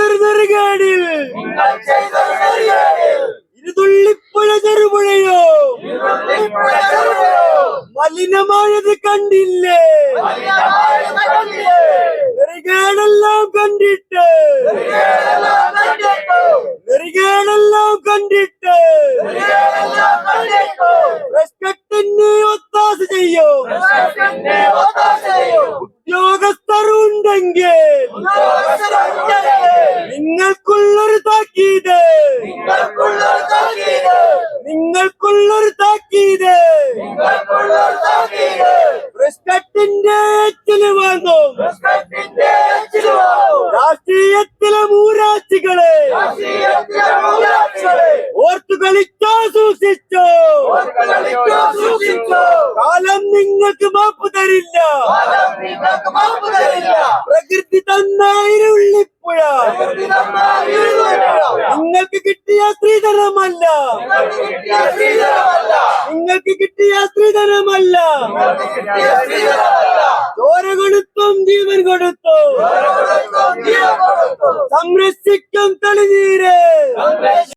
ചെയ്തൊരു നെറുകേടിൽ ഇരുതുള്ളിപ്പുഴ ചെറുപുഴയോ? മലിനമായത് കണ്ടില്ലേ? നെറുകേടെല്ലാം കണ്ടിട്ട്. നെറികേടെല്ലാം കണ്ടിട്ടു. റെസ്പെക്ടിന് ഒത്താശ ചെയ്യോ? ഉദ്യോഗസ്ഥരുണ്ടെങ്കിൽ. നിങ്ങൾക്കുള്ളൊരു താക്കീത് നിങ്ങൾക്കുള്ളൊരു താക്കീത്. നിങ്ങൾക്കുള്ളൊരു താക്കീത് നിങ്ങൾക്കുള്ളൊരു താക്കീത്. വന്നു രാഷ്ട്രീയത്തിലെ മൂരാച്ചികളെ രാഷ്ട്രീയത്തിലെ ഓർത്തു കളിച്ചോ സൂക്ഷിച്ചോ. കാലം നിങ്ങൾക്ക് മാപ്പ് തരില്ല കാലം നിങ്ങൾക്ക് മാപ്പ് തരില്ല. പ്രകൃതി തന്ന നിങ്ങൾക്ക് കിട്ടിയ സ്ത്രീധനമല്ല. നിങ്ങൾക്ക് കിട്ടിയ സ്ത്രീധനമല്ല. ചോര കൊടുത്തും. ജീവൻ കൊടുത്തും. സംരക്ഷിക്കും തെളിനീര്.